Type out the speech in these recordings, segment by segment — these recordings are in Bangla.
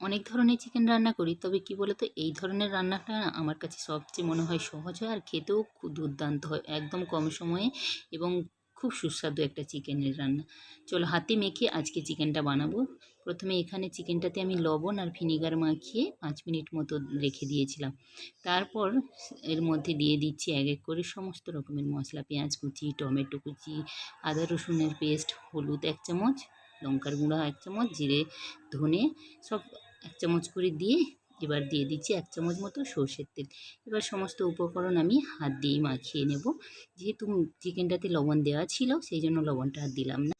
অনেক ধরনের চিকেন রান্না করি, তবে কি বলো তো এই ধরনের রান্নাটা না আমার কাছে সবচেয়ে মনে হয় সহজ হয় আর খেতেও খুব দুর্দান্ত হয়, একদম কম সময়ে এবং খুব সুস্বাদু একটা চিকেনের রান্না। চলো হাতে মেখে আজকে চিকেনটা বানাবো। প্রথমে এখানে চিকেনটাতে আমি লবণ আর ভিনিগার মাখিয়ে পাঁচ মিনিট মতো রেখে দিয়েছিলাম। তারপর এর মধ্যে দিয়ে দিচ্ছি এক এক করে সমস্ত রকমের মশলা, পেঁয়াজ কুচি, টমেটো কুচি, আদা রসুনের পেস্ট, হলুদ এক চামচ, লঙ্কার গুঁড়া এক চামচ, জিরে, ধনে, সব এক চামচ করে দিয়ে এবার দিয়ে দিচ্ছি এক চামচ মতো সর্ষের তেল। এবার সমস্ত উপকরণ আমি হাত দিয়েই মাখিয়ে নেব। যেহেতু চিকেনটাতে লবণ দেওয়া ছিল, সেই জন্য লবণটা আর দিলাম না।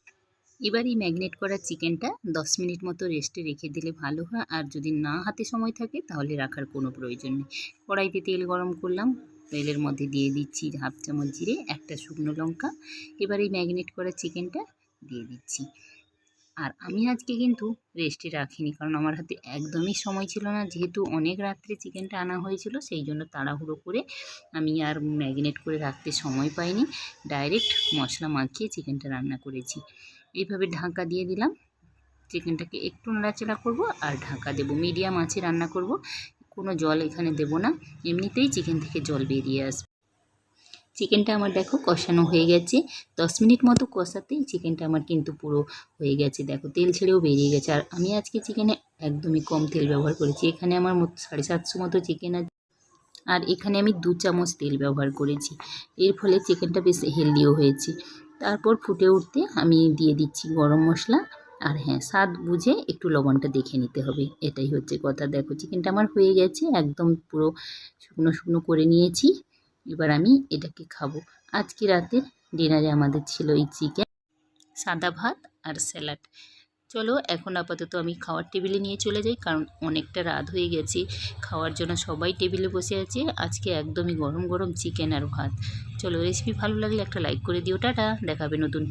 এবার এই ম্যাগনেট করা চিকেনটা দশ মিনিট মতো রেস্টে রেখে দিলে ভালো হয়। আর যদি না হাতে সময় থাকে, তাহলে রাখার কোনো প্রয়োজন নেই। কড়াইতে তেল গরম করলাম। তেলের মধ্যে দিয়ে দিচ্ছি হাফ চামচ জিরে, একটা শুকনো লঙ্কা। এবার এই ম্যাগনেট করা চিকেনটা দিয়ে দিচ্ছি। আর আমি আজকে কিন্তু রেস্টে রাখিনি। কারণ আমার হাতে একদমই সময় ছিল না। যেহেতু অনেক রাত্রে চিকেনটা আনা হয়েছিল, সেই জন্য তাড়াহুড়ো করে আমি আর ম্যাগনেট করে রাখতে সময় পাইনি। ডাইরেক্ট মশলা মাখিয়ে চিকেনটা রান্না করেছি। এইভাবে ঢাকা দিয়ে দিলাম। চিকেনটাকে একটু নাড়াচাড়া করব আর ঢাকা দেব। মিডিয়াম আঁচে রান্না করব। কোনো জল এখানে দেব না। এমনিতেই চিকেন থেকে জল বেরিয়ে আসবে। চিকেনটা আমার দেখো কষানো হয়ে গেছে। দশ মিনিট মতো কষাতেই চিকেনটা আমার কিন্তু পুরো হয়ে গেছে। দেখো তেল ছেড়েও বেরিয়ে গেছে। আর আমি আজকে চিকেনে একদমই কম তেল ব্যবহার করেছি। এখানে আমার মতো সাড়ে সাতশো মতো চিকেন আছে। আর এখানে আমি দু চামচ তেল ব্যবহার করেছি। এর ফলে চিকেনটা বেশ হেলদিও হয়েছে। তারপর ফুটে উঠতে আমি দিয়ে দিচ্ছি গরম মশলা। আর হ্যাঁ স্বাদ বুঝে একটু লবণটা দেখে নিতে হবে। এটাই হচ্ছে কথা। দেখো, চিকেনটা আমার হয়ে গেছে। একদম পুরো শুকনো শুকনো করে নিয়েছি। এবার আমি এটাকে খাব। আজকে রাতের ডিনারে আমাদের ছিল এই চিকেন, সাদা ভাত আর স্যালাড। চলো এখন আপাতত আমি খাওয়ার টেবিলে নিয়ে চলে যাই, কারণ অনেকটা রাত হয়ে গেছে। খাওয়ার জন্য সবাই টেবিলে বসে আছে। আজকে একদমই গরম গরম চিকেন আর ভাত। চলো রেসিপি ভালো লাগলে একটা লাইক করে দিও। টাটা, দেখাবে নতুন